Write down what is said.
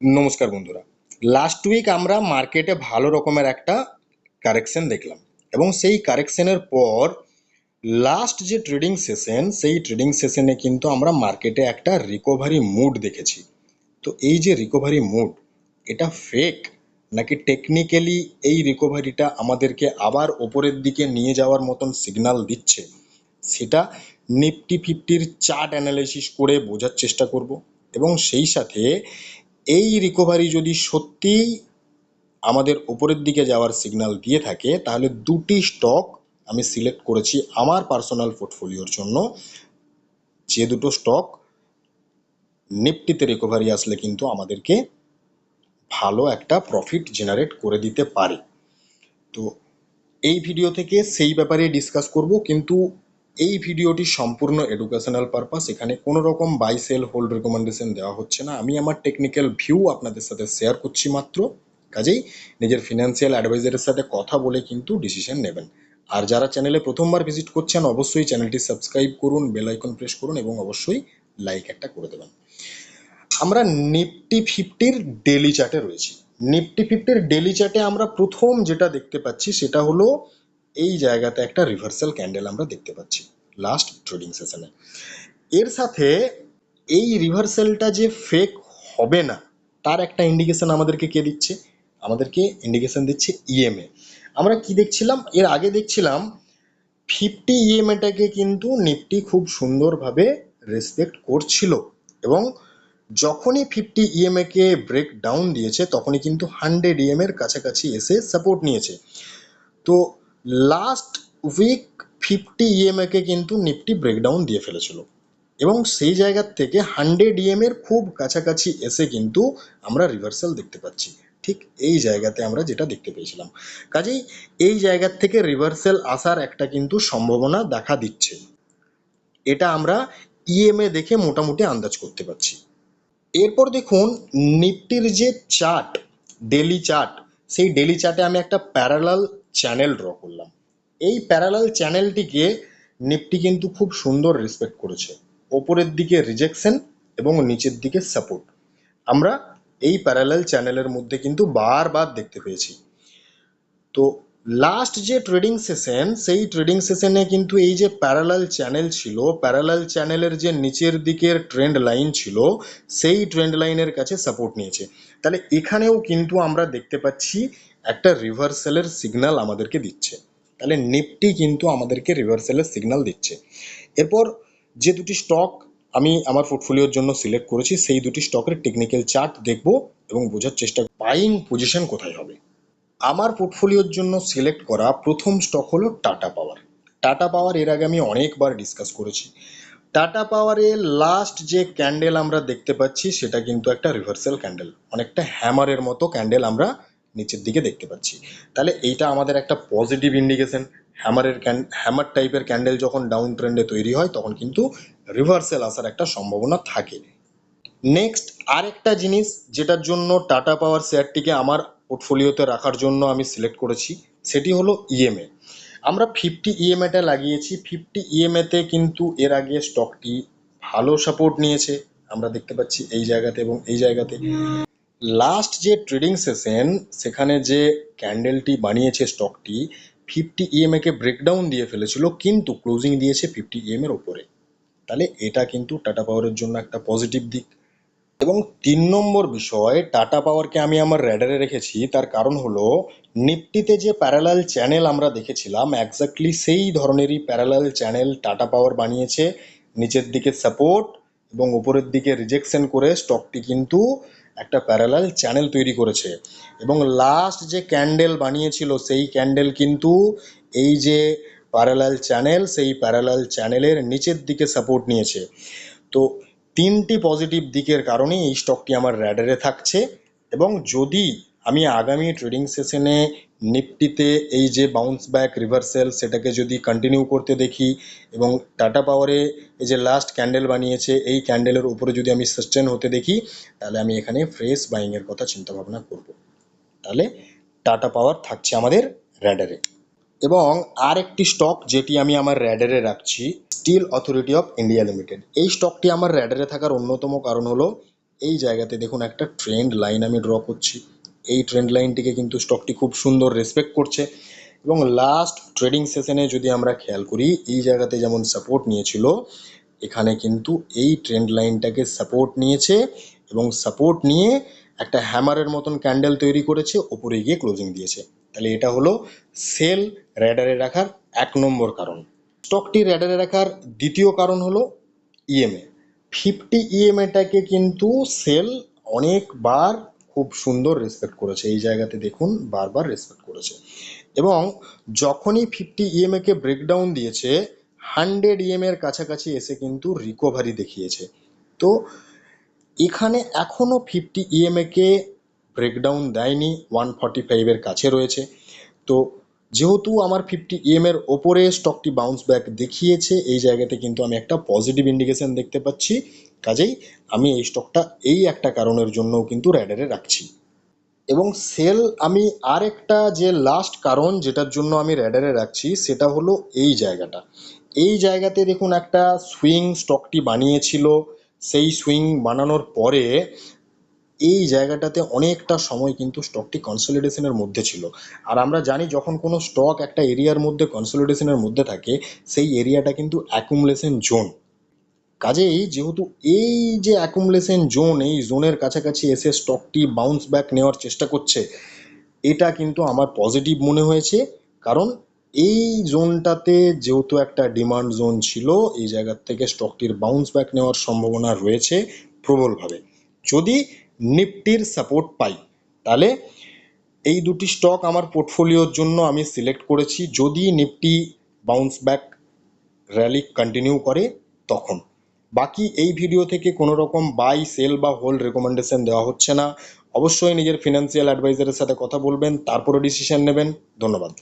নমস্কার বন্ধুরা। Last week আমরা মার্কেটে ভালো রকমের একটা কারেকশন দেখলাম এবং সেই কারেকশনের পর লাস্ট যে ট্রেডিং সেশন সেই ট্রেডিং সেশনে কিন্তু আমরা মার্কেটে একটা রিকভারি মুড দেখেছি। তো এই যে রিকভারি মুড এটা ফেক নাকি টেকনিক্যালি এই রিকভারিটা আমাদেরকে আবার ওপরের দিকে নিয়ে যাওয়ার মতন সিগন্যাল দিচ্ছে, সেটা নিফটি ফিফটির চার্ট অ্যানালাইসিস করে বোঝার চেষ্টা করব। এবং সেই সাথে এই রিকভারি যদি সত্যিই আমাদের ওপরের দিকে যাওয়ার সিগন্যাল দিয়ে থাকে, তাহলে দুটি স্টক আমি সিলেক্ট করেছি আমার পার্সোনাল পোর্টফোলিওর জন্য। যে দুটো স্টক নিফটিতে রিকভারি আসলে কিন্তু আমাদেরকে ভালো একটা প্রফিট জেনারেট করে দিতে পারে। তো এই ভিডিও থেকে সেই ব্যাপারে ডিসকাস করব, কিন্তু এই ভিডিওটি সম্পূর্ণ এডুকেশনাল পারপাস এখানে কোনো রকম বাই সেল হোল্ড রেকমেন্ডেশন দেওয়া হচ্ছে না। আমি আমার টেকনিক্যাল ভিউ আপনাদের সাথে শেয়ার করছি মাত্র। কাজেই নিজের ফিনান্সিয়াল অ্যাডভাইজারের সাথে কথা বলে কিন্তু ডিসিশন নেবেন। আর যারা চ্যানেলে প্রথমবার ভিজিট করছেন, অবশ্যই চ্যানেলটি সাবস্ক্রাইব করুন বেল আইকন প্রেস করুন এবং অবশ্যই লাইক একটা করে দেবেন। আমরা নিফটি ফিফটির ডেলি চার্টে রয়েছি। নিফটি ফিফটির ডেলি চার্টে আমরা প্রথম যেটা দেখতে পাচ্ছি, সেটা হলো এই জায়গাতে একটা রিভার্সাল ক্যান্ডেল আমরা দেখতে পাচ্ছি লাস্ট ট্রেডিং সেশনে এর সাথে এই রিভার্সালটা যে ফেক হবে না, তার একটা ইন্ডিকেশন আমাদেরকে কে দিচ্ছে? আমাদেরকে ইন্ডিকেশন দিচ্ছে ইএমএ আমরা কি দেখছিলাম? এর আগে দেখছিলাম ফিফটি ইএমএটাকে কিন্তু নিফটি খুব সুন্দরভাবে রেসপেক্ট করছিল এবং যখনই ফিফটি ইএমএ কে ব্রেক ডাউন দিয়েছে, তখনই কিন্তু হান্ড্রেড ইএম এর কাছাকাছি এসে সাপোর্ট নিয়েছে। তো লাস্ট উইক ফিফটি ইএমএ কে কিন্তু নিফটি ব্রেকডাউন দিয়ে ফেলেছিল। এবং সেই জায়গার থেকে হান্ড্রেড ইএম এর খুব কাছাকাছি এসে কিন্তু আমরা রিভার্সাল দেখতে পাচ্ছি। ঠিক এই জায়গাতে আমরা যেটা দেখতে পেয়েছিলাম। কাজেই এই জায়গার থেকে রিভার্সাল আসার একটা কিন্তু সম্ভাবনা দেখা দিচ্ছে। এটা আমরা ইএমএ দেখে মোটামুটি আন্দাজ করতে পারছি। এরপর দেখুন নিফটির যে চার্ট ডেলি চার্ট সেই ডেলি চার্টে আমি একটা প্যারালাল চ্যানেল ড্র করলাম। এই প্যারালাল চ্যানেলটিকে নিফটি কিন্তু খুব সুন্দর রেসপেক্ট করেছে। ওপরের দিকে রিজেকশন এবং নিচের দিকে সাপোর্ট আমরা এই প্যারালাল চ্যানেলের মধ্যে কিন্তু বারবার দেখতে পেয়েছি। তো লাস্ট যে ট্রেডিং সেশন সেই ট্রেডিং সেশনে কিন্তু এই যে প্যারালাল চ্যানেল ছিল প্যারালাল চ্যানেলের যে নিচের দিকের ট্রেন্ড লাইন ছিল, সেই ট্রেন্ড লাইনের কাছে সাপোর্ট নিয়েছে। তাহলে এখানেও কিন্তু আমরা দেখতে পাচ্ছি একটা রিভার্সালের সিগন্যাল আমাদেরকে দিচ্ছে। তাহলে নিফটি কিন্তু আমাদেরকে রিভার্সালের সিগন্যাল দিচ্ছে। এরপর যে দুটি স্টক আমি আমার পোর্টফোলিওর জন্য সিলেক্ট করেছি, সেই দুটি স্টকের টেকনিক্যাল চার্ট দেখব এবং বোঝার চেষ্টা বাইং পজিশন কোথায় হবে? আমার পোর্টফোলিওর জন্য সিলেক্ট করা প্রথম স্টক হলো টাটা পাওয়ার টাটা পাওয়ার এর আগে আমি অনেকবার ডিসকাস করেছি। টাটা পাওয়ারে লাস্ট যে ক্যান্ডেল আমরা দেখতে পাচ্ছি, সেটা কিন্তু একটা রিভার্সাল ক্যান্ডেল অনেকটা হ্যামারের মতো ক্যান্ডেল আমরা নিচের দিকে দেখতে পাচ্ছি। তাহলে এইটা আমাদের একটা পজিটিভ ইন্ডিকেশন হ্যামারের হ্যামার টাইপের ক্যান্ডেল যখন ডাউন ট্রেন্ডে তৈরি হয়, তখন কিন্তু রিভার্সেল আসার একটা সম্ভাবনা থাকে। নেক্সট আরেকটা জিনিস যেটার জন্য টাটা পাওয়ার শেয়ারটিকে আমার পোর্টফোলিওতে রাখার জন্য আমি সিলেক্ট করেছি, সেটি হলো ইএমএ আমরা ফিফটি ইএমএটা লাগিয়েছি ফিফটি ইএমএতে কিন্তু এর আগে স্টকটি ভালো সাপোর্ট নিয়েছে, আমরা দেখতে পাচ্ছি এই জায়গাতে এবং এই জায়গাতে। লাস্ট যে ট্রেডিং সেশন সেখানে যে ক্যান্ডেলটি বানিয়েছে স্টকটি ফিফটি ইএমএকে ব্রেকডাউন দিয়ে ফেলেছিল, কিন্তু ক্লোজিং দিয়েছে ফিফটি ইএম এর ওপরে তাহলে এটা কিন্তু টাটা পাওয়ারের জন্য একটা পজিটিভ দিক। এবং তিন নম্বর বিষয় টাটা পাওয়ারকে আমি আমার র্যাডারে রেখেছি, তার কারণ হলো নিফটিতে যে প্যারালাল চ্যানেল আমরা দেখেছিলাম একজাক্টলি সেই ধরনেরই প্যারালাল চ্যানেল টাটা পাওয়ার বানিয়েছে। নিচের দিকে সাপোর্ট এবং উপরের দিকে রিজেকশন করে স্টকটি কিন্তু একটা প্যারালাল চ্যানেল তৈরি করেছে। এবং লাস্ট যে ক্যান্ডেল বানিয়েছিল, সেই ক্যান্ডেল কিন্তু এই যে প্যারালাল চ্যানেল সেই প্যারালাল চ্যানেলের নিচের দিকে সাপোর্ট নিয়েছে। তো তিনটি পজিটিভ দিকের কারণে এই স্টকটি আমার র্যাডারে থাকছে এবং যদি আমি আগামী ট্রেডিং সেশনে নিফটিতে এই যে বাউন্স ব্যাক রিভার্সেল সেটাকে যদি কন্টিনিউ করতে দেখি এবং টাটা পাওয়ারে এই যে লাস্ট ক্যান্ডেল বানিয়েছে, এই ক্যান্ডেলের উপরে যদি আমি সাস্টেন হতে দেখি, তাহলে আমি এখানে ফ্রেশ বাইংয়ের কথা চিন্তা ভাবনা করব। তাহলে টাটা পাওয়ার থাকছে আমাদের র্যাডারে এবং আর একটি স্টক যেটি আমি আমার র্যাডারে রাখছি Steel Authority of India Limited এই স্টকটি আমার র্যাডারে থাকার অন্যতম কারণ হলো, এই জায়গাতে দেখুন একটা ট্রেন্ড লাইন আমি ড্র করছি। এই ট্রেন্ড লাইনটিকে কিন্তু স্টকটি খুব সুন্দর রেসপেক্ট করছে। এবং লাস্ট ট্রেডিং সেশনে যদি আমরা খেয়াল করি, এই জায়গাতে যেমন সাপোর্ট নিয়েছিল, এখানে কিন্তু এই ট্রেন্ড লাইনটাকে সাপোর্ট নিয়েছে এবং সাপোর্ট নিয়ে একটা হ্যামারের মতন ক্যান্ডেল তৈরি করেছে, ওপরে গিয়ে ক্লোজিং দিয়েছে। তাহলে এটা হলো সেল র্যাডারে রাখার এক নম্বর কারণ। স্টকটি র্যাডারে রাখার দ্বিতীয় কারণ হলো ইএমএ ফিফটি ইএমএটাকে কিন্তু সেল অনেকবার খুব সুন্দর রেসপেক্ট করেছে। এই জায়গাতে দেখুন, বারবার রেসপেক্ট করেছে। এবং যখনই ফিফটি ইএমএকে ব্রেকডাউন দিয়েছে, হান্ড্রেড ইএম এর কাছাকাছি এসে কিন্তু রিকভারি দেখিয়েছে। তো এখানে এখনও ফিফটি ইএমএকে ব্রেকডাউন দেয়নি ওয়ান ফর্টি ফাইভের কাছে রয়েছে। তো যেহেতু আমার ফিফটি ইএম এর ওপরে স্টকটি বাউন্স ব্যাক দেখিয়েছে, এই জায়গাতে কিন্তু আমি একটা পজিটিভ ইন্ডিকেশন দেখতে পাচ্ছি। কাজেই আমি এই স্টকটা এই একটা কারণের জন্যও কিন্তু র্যাডারে রাখছি। এবং সেল আমি আর একটা যে লাস্ট কারণ যেটার জন্য আমি র্যাডারে রাখছি, সেটা হলো এই জায়গাটা। এই জায়গাতে দেখুন একটা সুইং স্টকটি বানিয়েছিল। সেই সুইং বানানোর পরে এই জায়গাটাতে অনেকটা সময় কিন্তু স্টকটি কনসলিডেশনের মধ্যে ছিল। আর আমরা জানি যখন কোনো স্টক একটা এরিয়ার মধ্যে কনসলিডেশনের মধ্যে থাকে, সেই এরিয়াটা কিন্তু অ্যাকুমুলেশন জোন কাজেই যেহেতু এই যে অ্যাকুমুলেশন জোন এই জোনের কাছাকাছি এসে স্টকটি বাউন্স ব্যাক নেওয়ার চেষ্টা করছে, এটা কিন্তু আমার পজিটিভ মনে হয়েছে। কারণ এই জোনটাতে যেহেতু একটা ডিমান্ড জোন ছিল, এই জায়গার থেকে স্টকটির বাউন্স ব্যাক নেওয়ার সম্ভাবনা রয়েছে প্রবলভাবে। যদি নিফটির সাপোর্ট পাই। তাহলে এই দুটি স্টক আমার পোর্টফোলিওর জন্য আমি সিলেক্ট করেছি। যদি Nifty bounce back rally continue করে, তখন। বাকি এই ভিডিও থেকে কোনো রকম বাই সেল বা হোল্ড রেকমেন্ডেশন দেওয়া হচ্ছে না। অবশ্যই নিজের ফিনান্সিয়াল অ্যাডভাইজারের সাথে কথা বলবেন তারপরে ডিসিশন নেবেন। ধন্যবাদ।